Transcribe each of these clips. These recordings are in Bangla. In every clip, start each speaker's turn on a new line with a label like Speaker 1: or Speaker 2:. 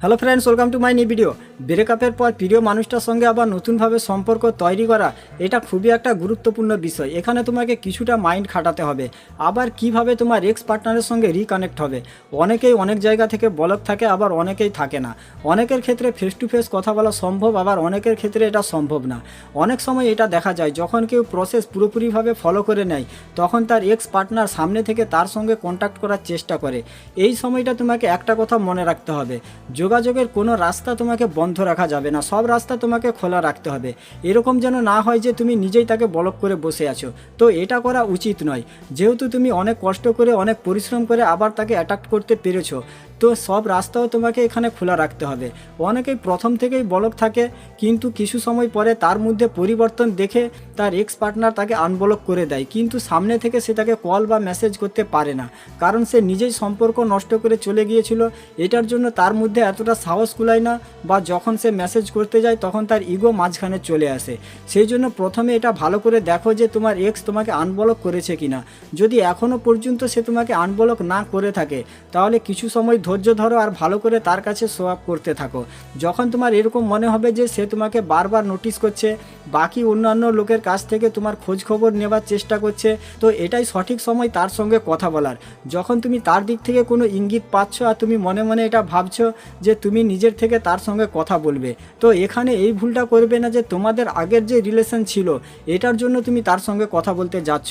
Speaker 1: Hello friends welcome to my new video ব্রেকআপের পর প্রিয় মানুষটার সঙ্গে আবার নতুনভাবে সম্পর্ক তৈরি করা, এটা খুবই একটা গুরুত্বপূর্ণ বিষয়। এখানে তোমাকে কিছুটা মাইন্ড খাটাতে হবে। আবার কীভাবে তোমার এক্স পার্টনারের সঙ্গে রিকানেক্ট হবে? অনেকেই অনেক জায়গা থেকে বলক থাকে, আবার অনেকেই থাকে না। অনেকের ক্ষেত্রে ফেস টু ফেস কথা বলা সম্ভব, আবার অনেকের ক্ষেত্রে এটা সম্ভব না। অনেক সময় এটা দেখা যায়, যখন কেউ প্রসেস পুরোপুরিভাবে ফলো করে নেয়, তখন তার এক্স পার্টনার সামনে থেকে তার সঙ্গে কন্ট্যাক্ট করার চেষ্টা করে। এই সময়টা তোমাকে একটা কথা মনে রাখতে হবে। যোগাযোগের কোনো রাস্তা তোমাকে বন্ধ রাখা যাবে না। সব রাস্তা তোমাকে খোলা রাখতে হবে। এরকম যেন না হয় যে তুমি নিজেই তাকে ব্লক করে বসে আছো। তো এটা করা উচিত নয়। যেহেতু তুমি অনেক কষ্ট করে, অনেক পরিশ্রম করে আবার তাকে অ্যাটাক্ট করতে পেরেছ তো সব রাস্তাও তোমাকে এখানে খোলা রাখতে হবে। অনেকেই প্রথম থেকেই বলক থাকে, কিন্তু কিছু সময় পরে তার মধ্যে পরিবর্তন দেখে তার এক্স পার্টনার তাকে আনব্লক করে দেয়, কিন্তু সামনে থেকে সে তাকে কল বা মেসেজ করতে পারে না। কারণ সে নিজেই সম্পর্ক নষ্ট করে চলে গিয়েছিল, এটার জন্য তার মধ্যে এতটা সাহস কুলায় না বা যখন সে মেসেজ করতে যায় তখন তার ইগো মাঝখানে চলে আসে। সেই জন্য প্রথমে এটা ভালো করে দেখো যে তোমার এক্স তোমাকে আনব্লক করেছে কিনা। যদি এখনও পর্যন্ত সে তোমাকে আনব্লক না করে থাকে, তাহলে কিছু সময় ধৈর্য ধরো আর ভালো করে তার কাছে শো আপ করতে থাকো। যখন তোমার এরকম মনে হবে যে সে তোমাকে বারবার নোটিস করছে, বাকি অন্যান্য লোকের কাছ থেকে তোমার খোঁজ খবর নেবার চেষ্টা করছে, তো এটাই সঠিক সময় তার সঙ্গে কথা বলার। যখন তুমি তার দিক থেকে কোনো ইঙ্গিত পাচ্ছ আর তুমি মনে মনে এটা ভাবছ যে তুমি নিজের থেকে তার সঙ্গে কথা বলবে, তো এখানে এই ভুলটা করবে না যে তোমাদের আগের যে রিলেশন ছিল, এটার জন্য তুমি তার সঙ্গে কথা বলতে যাচ্ছ।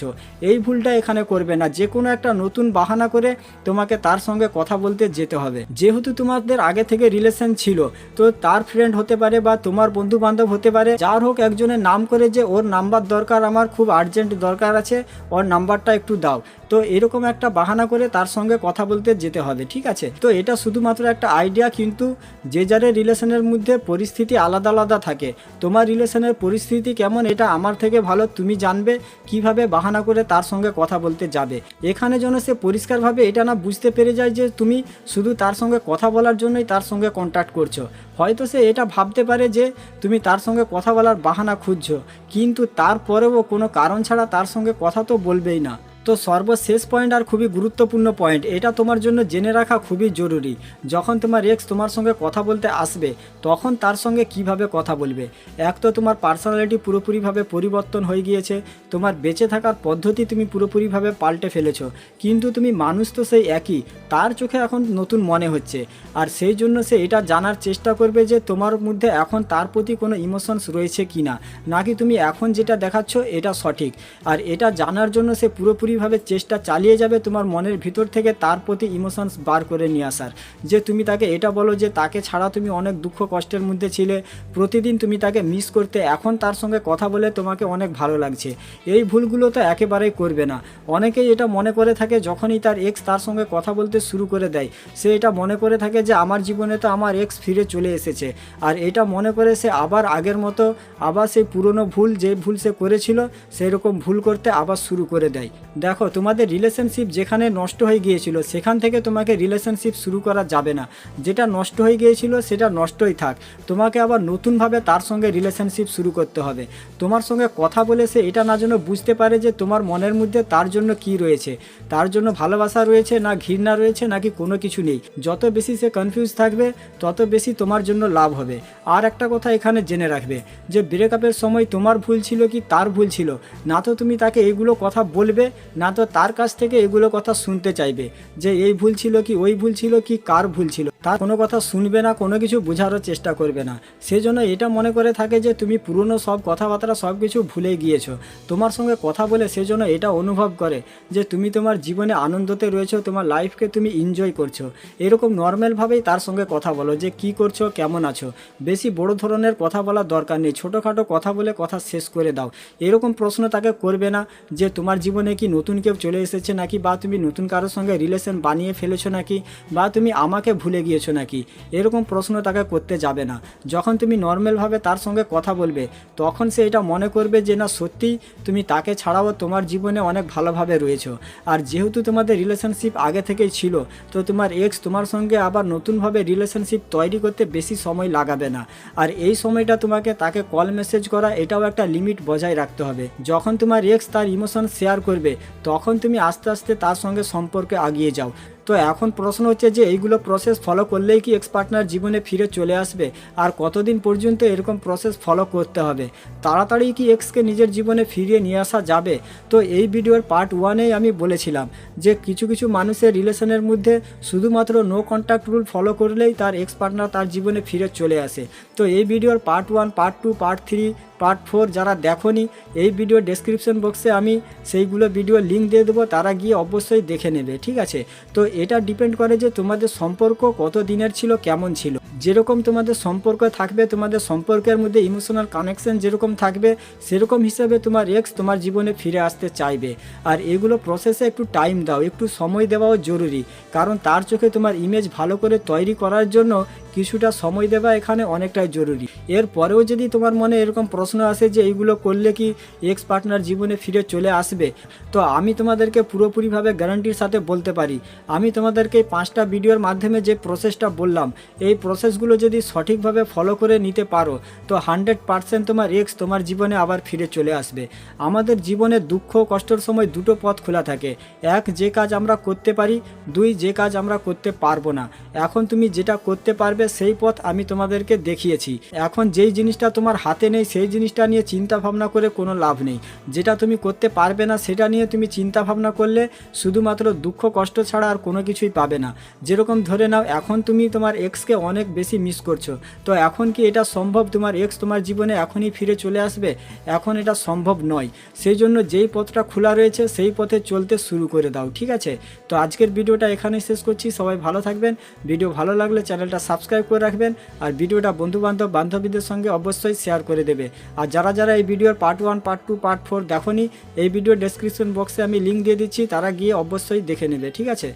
Speaker 1: এই ভুলটা এখানে করবে না। যে কোনো একটা নতুন বাহানা করে তোমাকে তার সঙ্গে কথা বলতে যেতে হবে। যেহেতু তোমাদের আগে থেকে রিলেশন ছিল, তো তার ফ্রেন্ড হতে পারে বা তোমার বন্ধু বান্ধব হতে পারে, যার হোক একজনের নাম করে যে ওর নাম্বার দরকার, আমার খুব আর্জেন্ট দরকার আছে, ওর নাম্বারটা একটু দাও। তো এরকম একটা বাহানা করে তার সঙ্গে কথা বলতে যেতে হবে, ঠিক আছে? তো এটা শুধুমাত্র একটা আইডিয়া কিন্তু যে যারের রিলেশনের মধ্যে পরিস্থিতি আলাদা আলাদা থাকে, তোমার রিলেশনের পরিস্থিতি কেমন, এটা আমার থেকে ভালো, তুমি জানবে কীভাবে বাহানা করে তার সঙ্গে কথা বলতে যাবে। এখানে যেন সে পরিষ্কারভাবে এটা না বুঝতে পেরে যায় যে তুমি শুধু তার সঙ্গে কথা বলার জন্যই তার সঙ্গে কন্ট্যাক্ট করছ। হয়তো সে এটা ভাবতে পারে যে তুমি তার সঙ্গে কথা বলার বাহানা খুঁজছো, কিন্তু তারপরেও কোনো কারণ ছাড়া তার সঙ্গে কথা তো বলবেই না। তো সর্বশেষ পয়েন্ট আর খুবই গুরুত্বপূর্ণ পয়েন্ট এটা তোমার জন্য জেনে রাখা খুবই জরুরি। যখন তোমার এক্স তোমার সঙ্গে কথা বলতে আসবে, তখন তার সঙ্গে কীভাবে কথা বলবে? এক তো তোমার পার্সোনালিটি পুরোপুরিভাবে পরিবর্তন হয়ে গিয়েছে, তোমার বেঁচে থাকার পদ্ধতি তুমি পুরোপুরিভাবে পাল্টে ফেলেছো, কিন্তু তুমি মানুষ তো সেই একই, তার চোখে এখন নতুন মনে হচ্ছে। আর সেই জন্য সে এটা জানার চেষ্টা করবে যে তোমার মধ্যে এখন তার প্রতি কোনো ইমোশনস রয়েছে কি না নাকি তুমি এখন যেটা দেখাচ্ছ এটা সঠিক। আর এটা জানার জন্য সে পুরোপুরিভাবে চেষ্টা চালিয়ে যাবে তোমার মনের ভিতর থেকে, তার প্রতি ইমোশনস বার করে নিয়ে আসার। যে তুমি তাকে এটা বলো যে তাকে ছাড়া তুমি অনেক দুঃখ কষ্টের মধ্যে ছিলে, প্রতিদিন তুমি তাকে মিস করতে, এখন তার সঙ্গে কথা বলে তোমাকে অনেক ভালো লাগছে। এই ভুলগুলো তো একেবারেই করবে না। অনেকেই এটা মনে করে থাকে যখনই তার এক্স তার সঙ্গে কথা বলতে শুরু করে দেয়। সে এটা মনে করে থাকে যে আমার জীবনে তো আমার এক্স ফিরে চলে এসেছে। আর এটা মনে করে সে আবার আগের মতো, আবার সেই পুরনো ভুল, যে ভুল সে করেছিল সেই রকম ভুল করতে আবার শুরু করে দেয়। দেখো, তোমাদের রিলেশনশিপ যেখানে নষ্ট হয়ে গিয়েছিল, সেখান থেকে তোমাকে রিলেশনশিপ শুরু করা যাবে না। যেটা নষ্ট হয়ে গিয়েছিল, সেটা নষ্টই থাক। তোমাকে আবার নতুনভাবে তার সঙ্গে রিলেশনশিপ শুরু করতে হবে। তোমার সঙ্গে কথা বলে সে এটা না যেন বুঝতে পারে যে তোমার মনের মধ্যে তার জন্য কি রয়েছে। তার জন্য ভালোবাসা রয়েছে না ঘৃণা রয়েছে নাকি কোনো কিছু নেই। যত বেশি সে কনফিউজ থাকবে, তত বেশি তোমার জন্য লাভ হবে। আর একটা কথা এখানে জেনে রাখবে, যে ব্রেকআপের সময় তোমার ভুল ছিল কি তার ভুল ছিল? না তো তুমি তাকে এগুলো কথা বলবে না তো তার কাছ থেকে এগুলো কথা শুনতে চাইবে যে এই ভুল ছিল কি, ওই ভুল ছিল কি, কার ভুল ছিল? তার কোনো কথা শুনবে না, কোনো কিছু বোঝারও চেষ্টা করবে না। সেজন্য এটা মনে করে থাকে যে তুমি পুরনো সব কথাবার্তা সব কিছু ভুলে গিয়েছো। তোমার সঙ্গে কথা বলে সেজন্য এটা অনুভব করে যে তুমি তোমার জীবনে আনন্দতে রয়েছো, তোমার লাইফকে তুমি এনজয় করছ। এরকম নর্মালভাবেই তার সঙ্গে কথা বলো যে কি করছ, কেমন আছো। বেশি বড় ধরনের কথা বলার দরকার নেই, ছোটোখাটো কথা বলে কথা শেষ করে দাও। এরকম প্রশ্ন তাকে করবে না যে তোমার জীবনে কি নতুন কেউ চলে এসেছে নাকি, বা তুমি নতুন কারোর সঙ্গে রিলেশন বানিয়ে ফেলেছো নাকি, বা তুমি আমাকে ভুলে গিয়েছো নাকি? এরকম প্রশ্ন তাকে করতে যাবে না। যখন তুমি নর্মালভাবে তার সঙ্গে কথা বলবে, তখন সে এটা মনে করবে যে, না, সত্যি তুমি তাকে ছাড়াও তোমার জীবনে অনেক ভালোভাবে রয়েছো। আর যেহেতু তোমাদের রিলেশনশিপ আগে থেকেই ছিল, তো তোমার এক্স তোমার সঙ্গে আবার নতুনভাবে রিলেশনশিপ তৈরি করতে বেশি সময় লাগাবে না। আর এই সময়টা তোমাকে তাকে কল মেসেজ করা, এটাও একটা লিমিট বজায় রাখতে হবে। যখন তোমার এক্স তার ইমোশন শেয়ার করবে, তখন তুমি আস্তে আস্তে তার সঙ্গে সম্পর্কে আগিয়ে যাও। তো এখন প্রশ্ন হচ্ছে যে এইগুলো প্রসেস ফলো করলেই কি এক্স পার্টনার জীবনে ফিরে চলে আসবে? আর কতদিন পর্যন্ত এরকম প্রসেস ফলো করতে হবে? তাড়াতাড়ি কি এক্সকে নিজের জীবনে ফিরিয়ে নিয়ে আসা যাবে? তো এই ভিডিওর পার্ট ওয়ানেই আমি বলেছিলাম যে কিছু কিছু মানুষের রিলেশনের মধ্যে শুধুমাত্র নো কন্ট্যাক্ট রুল ফলো করলেই তার এক্স পার্টনার তার জীবনে ফিরে চলে আসে। তো এই ভিডিওর part one part two part three part four যারা দেখোনি, এই ভিডিও ডেসক্রিপশন বক্সে আমি সেইগুলো ভিডিও লিঙ্ক দিয়ে দেবো, তারা গিয়ে অবশ্যই দেখে নেবে, ঠিক আছে? তো এটা ডিপেন্ড করে যে তোমাদের সম্পর্ক কত দিনের ছিল, কেমন ছিল। যেরকম তোমাদের সম্পর্ক থাকবে, তোমাদের সম্পর্কের মধ্যে ইমোশনাল কানেকশন যেরকম থাকবে, সেরকম হিসাবে তোমার এক্স তোমার জীবনে ফিরে আসতে চাইবে। আর এগুলো প্রসেসে একটু টাইম দাও, একটু সময় দেওয়াও জরুরি। কারণ তার চোখে তোমার ইমেজ ভালো করে তৈরি করার জন্য কিছুটা সময় দেওয়া এখানে অনেকটাই জরুরি। এর পরেও যদি তোমার মনে এরকম প্রশ্ন আসে যে এইগুলো করলে কি এক্স পার্টনার জীবনে ফিরে চলে আসবে, তো আমি তোমাদেরকে পুরোপুরিভাবে গ্যারান্টির সাথে বলতে পারি। আমি তোমাদেরকে এই পাঁচটা ভিডিওর মাধ্যমে যে প্রসেসটা বললাম, এই প্রসেসগুলো যদি সঠিকভাবে ফলো করে নিতে পারো, তো হান্ড্রেড পার্সেন্ট তোমার এক্স তোমার জীবনে আবার ফিরে চলে আসবে। আমাদের জীবনে দুঃখ কষ্টের সময় দুটো পথ খোলা থাকে। এক, যে কাজ আমরা করতে পারি, দুই, যে কাজ আমরা করতে পারব না। এখন তুমি যেটা করতে পারবে সেই পথ আমি তোমাদেরকে দেখিয়েছি। এখন যেই জিনিসটা তোমার হাতে নেই, সেই জিনিসটা নিয়ে চিন্তা ভাবনা করে কোনো লাভ নেই। যেটা তুমি করতে পারবে না, সেটা নিয়ে তুমি চিন্তা ভাবনা করলে শুধুমাত্র দুঃখ, কষ্ট ছাড়া আর কোনো কিছুই পাবে না। যেরকম ধরে নাও, এখন তুমি তোমার এক্সকে অনেক বেশি মিস করছ। তো এখন কি এটা সম্ভব? তোমার এক্স তোমার জীবনে এখনই ফিরে চলে আসবে? এখন এটা সম্ভব নয়। সেই জন্য যেই পথটা খোলা রয়েছে, সেই পথে চলতে শুরু করে দাও, ঠিক আছে? তো আজকের ভিডিওটা এখানেই শেষ করছি। সবাই ভালো থাকবেন। ভিডিও ভালো লাগলে চ্যানেলটা সাবস্ক্রাইব করে রাখবেন আর ভিডিওটা বন্ধুবান্ধব বান্ধবীদের সঙ্গে অবশ্যই শেয়ার করে দেবে। আর যারা যারা এই ভিডিওর part one part two part four দেখনি, এই ভিডিও ডেসক্রিপশন বক্সে আমি লিঙ্ক দিয়ে দিচ্ছি, তারা গিয়ে অবশ্যই দেখে নেবে, ঠিক আছে?